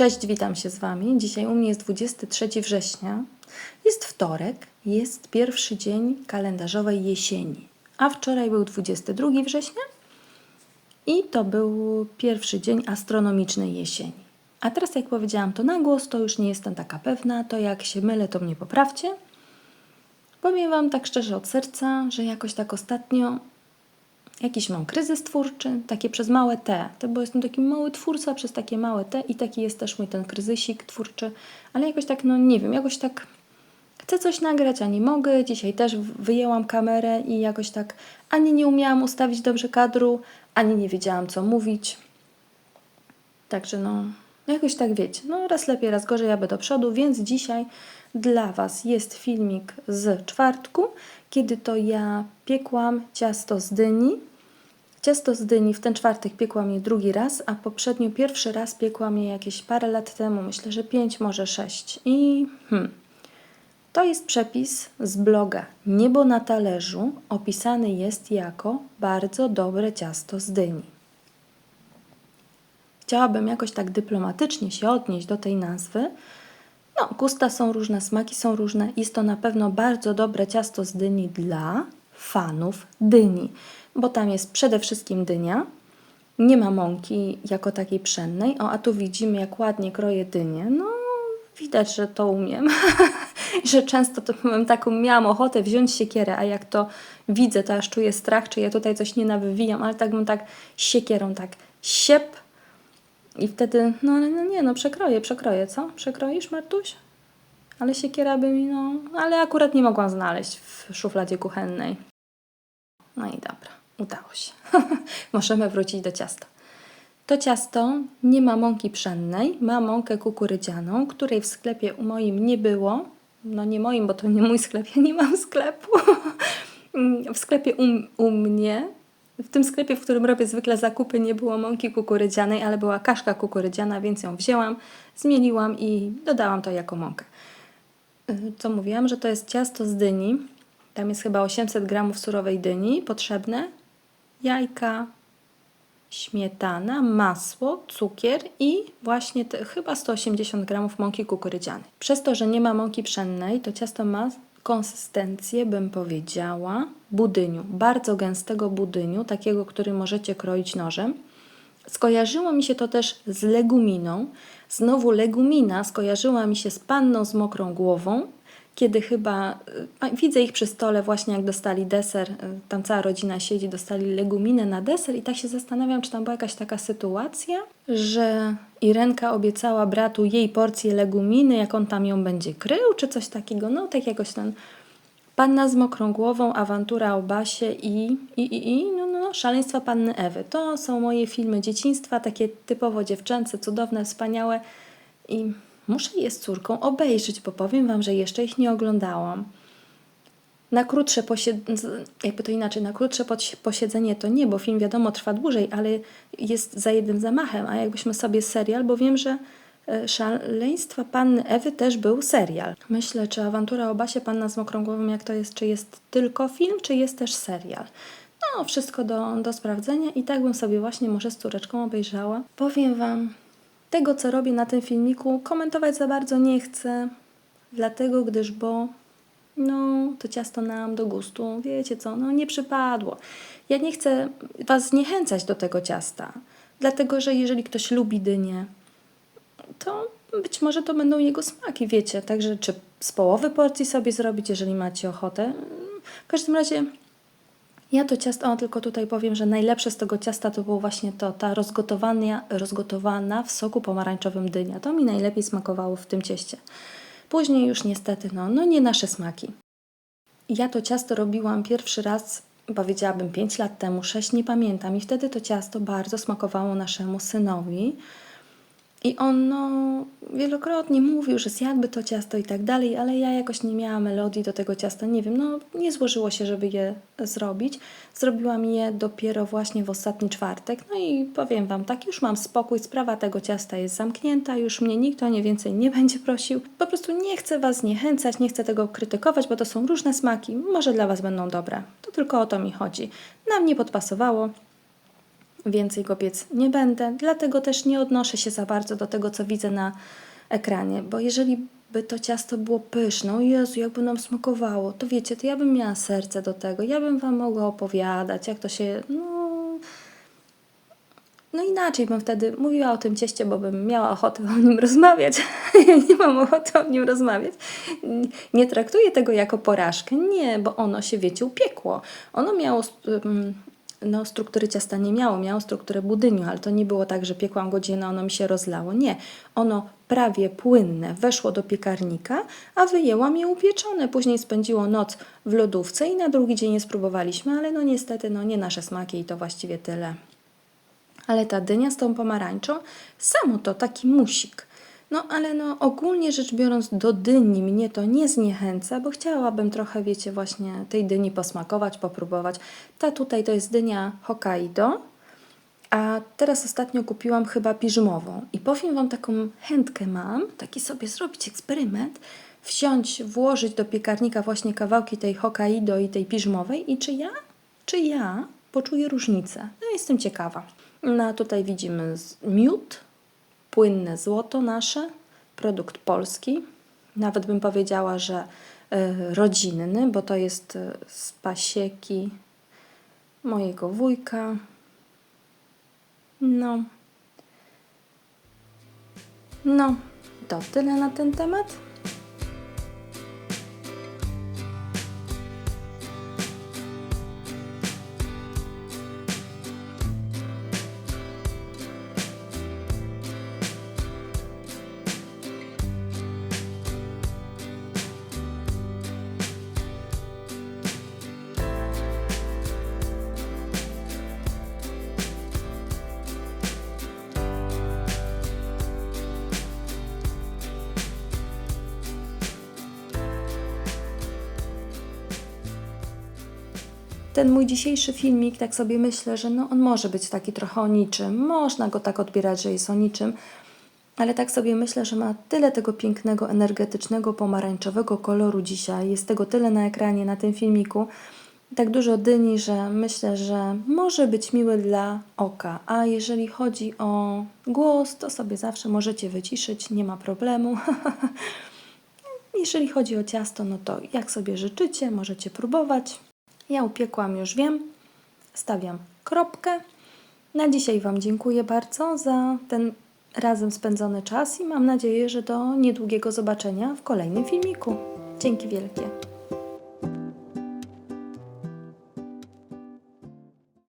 Cześć, witam się z Wami. Dzisiaj u mnie jest 23 września. Jest wtorek, jest pierwszy dzień kalendarzowej jesieni. A wczoraj był 22 września i to był pierwszy dzień astronomicznej jesieni. A teraz, jak powiedziałam to na głos, to już nie jestem taka pewna. To jak się mylę, to mnie poprawcie. Powiem Wam tak szczerze od serca, że jakoś tak ostatnio jakiś mam kryzys twórczy, takie przez małe T, to bo jestem taki mały twórca przez takie małe T i taki jest też mój ten kryzysik twórczy, ale jakoś tak, no nie wiem, jakoś tak chcę coś nagrać, a nie mogę. Dzisiaj też wyjęłam kamerę i jakoś tak ani nie umiałam ustawić dobrze kadru, ani nie wiedziałam co mówić. Także no, jakoś tak wiecie, no raz lepiej, raz gorzej, aby do przodu, więc dzisiaj dla Was jest filmik z czwartku, kiedy to ja piekłam ciasto z dyni. Ciasto z dyni w ten czwartek piekłam je drugi raz, a poprzednio pierwszy raz piekłam je jakieś parę lat temu, myślę, że pięć, może sześć. I hmm, to jest przepis z bloga Niebo na talerzu. Opisany jest jako bardzo dobre ciasto z dyni. Chciałabym jakoś tak dyplomatycznie się odnieść do tej nazwy. No, gusta są różne, smaki są różne. Jest to na pewno bardzo dobre ciasto z dyni dla fanów dyni, bo tam jest przede wszystkim dynia. Nie ma mąki jako takiej pszennej. O, a tu widzimy, jak ładnie kroję dynię. No, widać, że to umiem. że często to mam taką, miałam ochotę wziąć siekierę, a jak to widzę, to aż czuję strach, czy ja tutaj coś nie nawywijam, ale tak bym tak siekierą tak siep i wtedy, no ale no nie, no przekroję, przekroję, co? Przekroisz, Martuś? Ale siekiera by mi, no... Ale akurat nie mogłam znaleźć w szufladzie kuchennej. No i dobra, udało się. Możemy wrócić do ciasta. To ciasto nie ma mąki pszennej, ma mąkę kukurydzianą, której w sklepie u moim nie było. No nie moim, bo to nie mój sklep, ja nie mam sklepu. w sklepie u, u mnie w tym sklepie, w którym robię zwykle zakupy, nie było mąki kukurydzianej, ale była kaszka kukurydziana, więc ją wzięłam, zmieliłam i dodałam to jako mąkę. Co mówiłam, że to jest ciasto z dyni. Tam jest chyba 800 gramów surowej dyni potrzebne, jajka, śmietana, masło, cukier i właśnie te, chyba 180 gramów mąki kukurydzianej. Przez to, że nie ma mąki pszennej, to ciasto ma konsystencję, bym powiedziała, budyniu, bardzo gęstego budyniu, takiego, który możecie kroić nożem. Skojarzyło mi się to też z leguminą. Znowu legumina skojarzyła mi się z panną z mokrą głową, kiedy chyba widzę ich przy stole właśnie jak dostali deser, y, tam cała rodzina siedzi, dostali leguminę na deser i tak się zastanawiam, czy tam była jakaś taka sytuacja, że Irenka obiecała bratu jej porcję leguminy, jak on tam ją będzie krył, czy coś takiego, no tak jakoś ten Panna z mokrą głową, awantura o Basie i, i, i, i no, no, no, szaleństwa Panny Ewy. To są moje filmy dzieciństwa, takie typowo dziewczęce, cudowne, wspaniałe i muszę je z córką obejrzeć, bo powiem Wam, że jeszcze ich nie oglądałam. Na krótsze posiedzenie, jakby to inaczej, na krótsze posiedzenie to nie, bo film wiadomo trwa dłużej, ale jest za jednym zamachem, a jakbyśmy sobie serial, bo wiem, że e, Szaleństwa Panny Ewy też był serial. Myślę, czy Awantura o Basie Panna z mokrą głową, jak to jest, czy jest tylko film, czy jest też serial. No, wszystko do, do sprawdzenia i tak bym sobie właśnie może z córeczką obejrzała. Powiem Wam, tego, co robię na tym filmiku, komentować za bardzo nie chcę, dlatego gdyż, bo no, to ciasto nam do gustu, wiecie co, no nie przypadło. Ja nie chcę Was zniechęcać do tego ciasta, dlatego że jeżeli ktoś lubi dynię, to być może to będą jego smaki, wiecie. Także czy z połowy porcji sobie zrobić, jeżeli macie ochotę. W każdym razie ja to ciasto, o tylko tutaj powiem, że najlepsze z tego ciasta to było właśnie to, ta rozgotowana, rozgotowana w soku pomarańczowym dynia. To mi najlepiej smakowało w tym cieście. Później już niestety, no, no nie nasze smaki. Ja to ciasto robiłam pierwszy raz, powiedziałabym 5 lat temu, 6, nie pamiętam. I wtedy to ciasto bardzo smakowało naszemu synowi. I on no, wielokrotnie mówił, że zjadłby to ciasto i tak dalej, ale ja jakoś nie miałam melodii do tego ciasta. Nie wiem, no nie złożyło się, żeby je zrobić. Zrobiłam je dopiero właśnie w ostatni czwartek. No i powiem Wam tak, już mam spokój, sprawa tego ciasta jest zamknięta, już mnie nikt o nie więcej nie będzie prosił. Po prostu nie chcę Was zniechęcać, nie chcę tego krytykować, bo to są różne smaki. Może dla Was będą dobre. To tylko o to mi chodzi. Nam nie podpasowało. Więcej go piec nie będę, dlatego też nie odnoszę się za bardzo do tego, co widzę na ekranie, bo jeżeli by to ciasto było pyszne, o Jezu, jakby nam smakowało, to wiecie, to ja bym miała serce do tego, ja bym Wam mogła opowiadać, jak to się, no, no inaczej bym wtedy mówiła o tym cieście, bo bym miała ochotę o nim rozmawiać. ja nie mam ochoty o nim rozmawiać. Nie traktuję tego jako porażkę. Nie, bo ono się, wiecie, upiekło. Ono miało ym, no, struktury ciasta nie miało, miało strukturę budyniu, ale to nie było tak, że piekłam godzinę, ono mi się rozlało. Nie, ono prawie płynne weszło do piekarnika, a wyjęłam je upieczone. Później spędziło noc w lodówce i na drugi dzień je spróbowaliśmy, ale no niestety no, nie nasze smaki i to właściwie tyle. Ale ta dynia z tą pomarańczą, samo to taki musik. No ale no ogólnie rzecz biorąc do dyni mnie to nie zniechęca, bo chciałabym trochę, wiecie, właśnie tej dyni posmakować, popróbować. Ta tutaj to jest dynia Hokkaido, a teraz ostatnio kupiłam chyba piżmową i powiem Wam taką chętkę mam, taki sobie zrobić eksperyment, wziąć, włożyć do piekarnika właśnie kawałki tej Hokkaido i tej piżmowej i czy ja, czy ja poczuję różnicę. No jestem ciekawa. No a tutaj widzimy miód, płynne złoto nasze, produkt polski. Nawet bym powiedziała, że e, rodzinny, bo to jest e, z pasieki mojego wujka. No. No, to tyle na ten temat. Ten mój dzisiejszy filmik, tak sobie myślę, że no, on może być taki trochę o niczym. Można go tak odbierać, że jest o niczym, ale tak sobie myślę, że ma tyle tego pięknego, energetycznego, pomarańczowego koloru dzisiaj. Jest tego tyle na ekranie, na tym filmiku. Tak dużo dyni, że myślę, że może być miły dla oka. A jeżeli chodzi o głos, to sobie zawsze możecie wyciszyć, nie ma problemu. Jeżeli chodzi o ciasto, no to jak sobie życzycie, możecie próbować. Ja upiekłam, już wiem. Stawiam kropkę. Na dzisiaj Wam dziękuję bardzo za ten razem spędzony czas i mam nadzieję, że do niedługiego zobaczenia w kolejnym filmiku. Dzięki wielkie.